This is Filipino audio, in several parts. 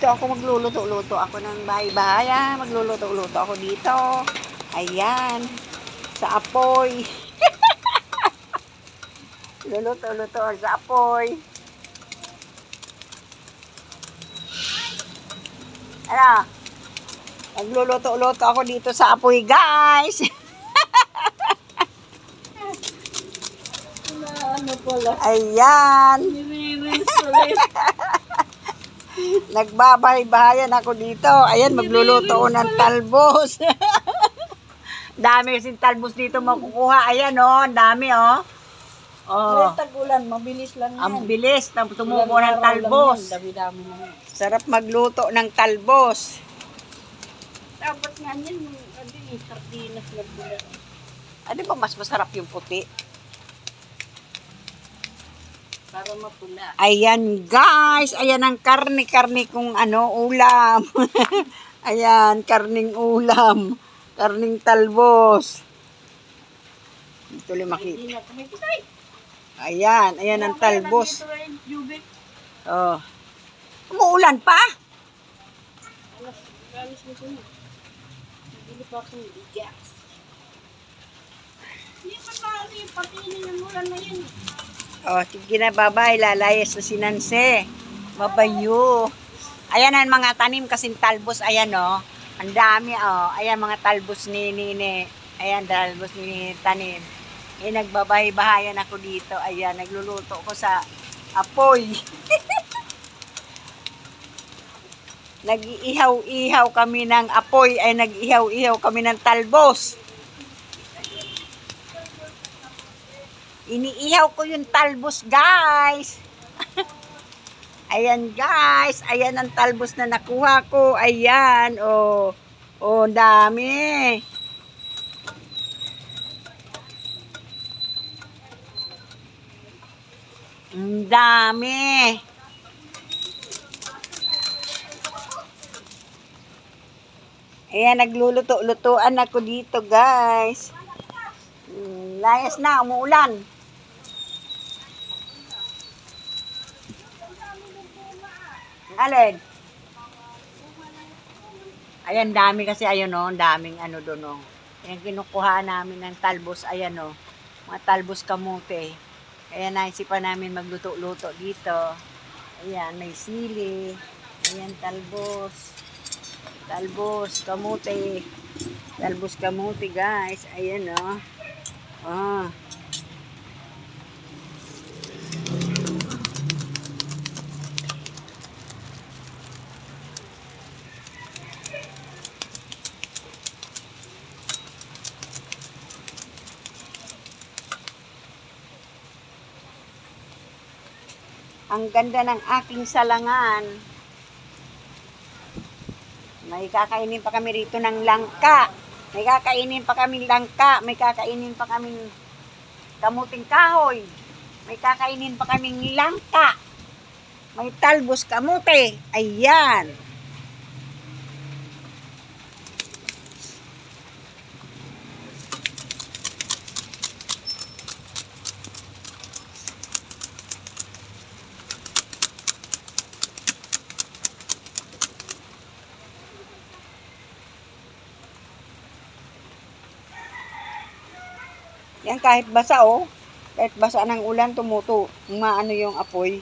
dito ako magluluto-luto ako ng bahay-bahay. Magluluto-luto ako dito. Ayan. Sa apoy. Luluto-luto sa apoy. Ano? Nagluluto-luto ako dito sa apoy, guys. Ano pala? Ayan. Nagbabahay-bahayan ako dito. Ayan, magluluto ako ng talbos. dami kasing talbos dito makukuha. Ayan, oh. Ang dami, oh. Oh. Tagulan, mabilis lang yan. Ang bilis na tumubo ng talbos. Dami-dami na. Sarap magluto ng talbos. Dapat nga yan, ano yung sardinas na bula. Ano ba mas masarap yung puti? Para mapula. Ayan, guys. Ayan ang karne-karne kung ano, ulam. Ayan, karning ulam. Karning talbos. Dito lang makita. Ayan, ayan ang talbos. Ito Jubik. Oh. Umuulan pa? Nabili pa akong gas. Hindi pa pari, pati yung ulan na yan. Oh, sige na babay, lalayas na si Nanse. Mabayo. Ayan ang mga tanim kasing talbos, ayan oh. Ang dami oh. Ayan mga talbos ni Nini. Ayan, talbos ni tanim. Eh, nagbabahay-bahayan ako dito. Ayan, nagluluto ko sa apoy. Nag-iihaw-ihaw kami ng apoy, ay nag-ihaw-ihaw kami ng talbos. Iniihaw ko yung talbos, guys. Ayan, guys. Ayan ang talbos na nakuha ko. Ayan, oh. Oh, dami. Ang dami. Ayan, nagluluto-lutuan ako dito, guys. Mm, Layas na, umuulan. Alin? Ayan, dami kasi, ayun o, daming ano doon o. Ayan, kinukuha namin ng talbos, ayan o. Mga talbos kamote. Ayan, naisipan namin magluto-luto dito. Ayan, may sili. Ayan, talbos. Talbos, kamote. Talbos kamote, guys. Ayan o. Ah. Ang ganda ng aking salangan. May kakainin pa kami rito ng langka. May kakainin pa kami langka. May kakainin pa kami kamuting kahoy. May kakainin pa kaming langka. May talbos kamute. Ayan. Yan kahit basa oh. Kahit basa ng ulan tumuto. Maano yung apoy.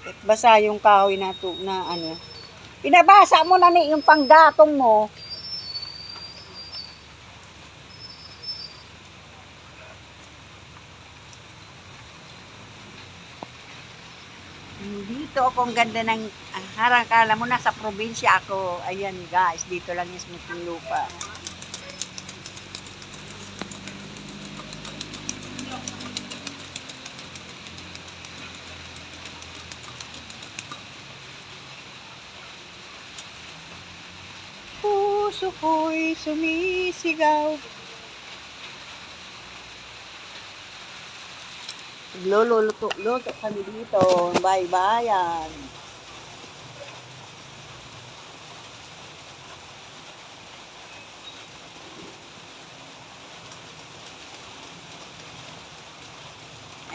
Kahit basa yung kahoy na, to, na ano. Pinabasa mo na ni yung panggatong mo. Dito ako ang ganda ng ang harang kala mo na sa probinsya ako. Ayan guys, dito lang yung smoothing lupa. Puso ko'y sumisigaw. Lolo-luto, luto kami dito. Bye-bayan.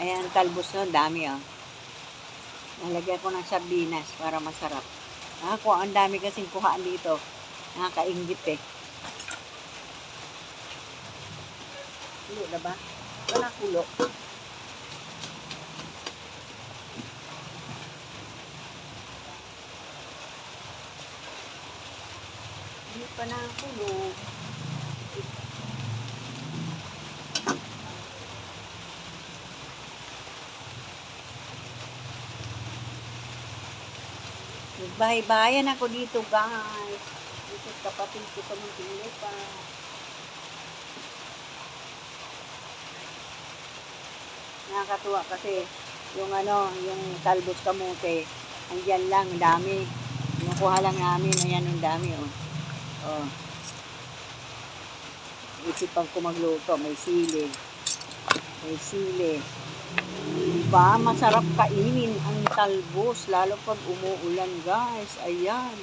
Ayan, talbos na. Dami ah. Nalagyan ko ng sardinas para masarap. Ako, ang dami kasing kuhaan dito. Nakakaingit eh. Kulo na ba? Wala kulo. Hindi pa na kulo. Bahay-bahayan ako dito, guys. Sa kapatid ko sa Muntinlupa. Nakakatuwa kasi yung ano, yung talbos kamote, andyan lang, dami. Kinukuha lang namin, ayan ang dami, oh. Oh. Isipan ko magluto, may sili. May sili. Diba? Masarap kainin ang talbos, lalo pag umuulan, guys. Ayan.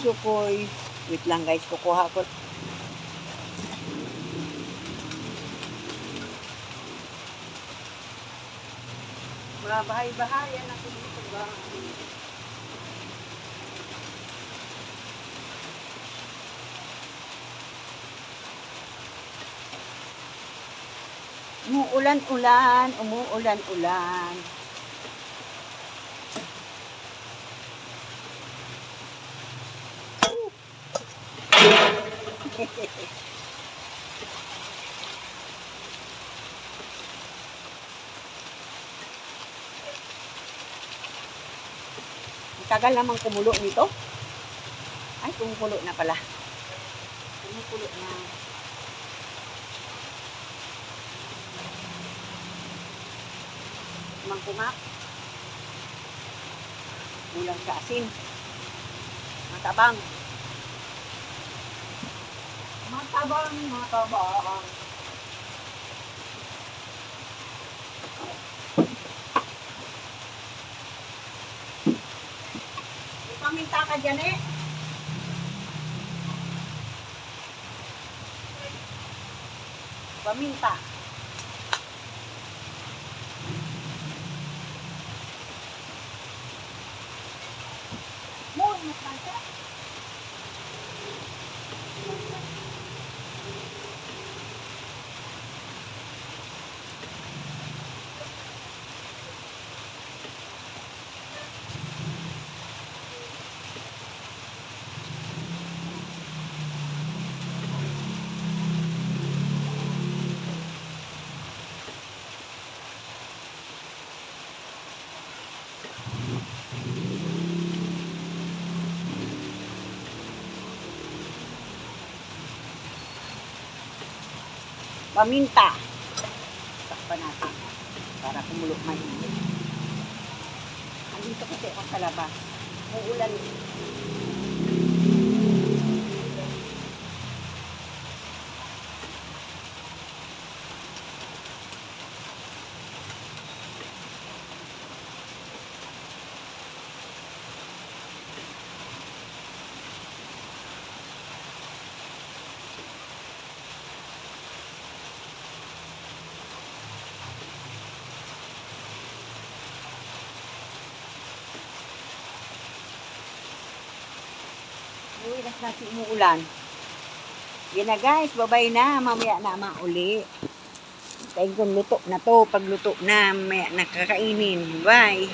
Puso ko'y. Wait lang guys, kukuha ko. Mabahay-bahayan ako dito guys. Umuulan-ulan, umuulan-ulan. Tagal naman kumulo nito. Ay, kumukulo na pala. Kumukulo na. Mangkumak. Kulang sa asin. Matabang. Matabang, matabang. Paminta ka dyan eh. Paminta. Moy, magpanta. Paminta. Takpan natin para kumulo mainit. Andito kasi ako sa labas. Uulan. Uy, nas nasi umuulan. Yan na guys, babay na. Mamaya na mauli. Tayo kung luto na to. Pag luto na, mamaya nakakainin. Bye.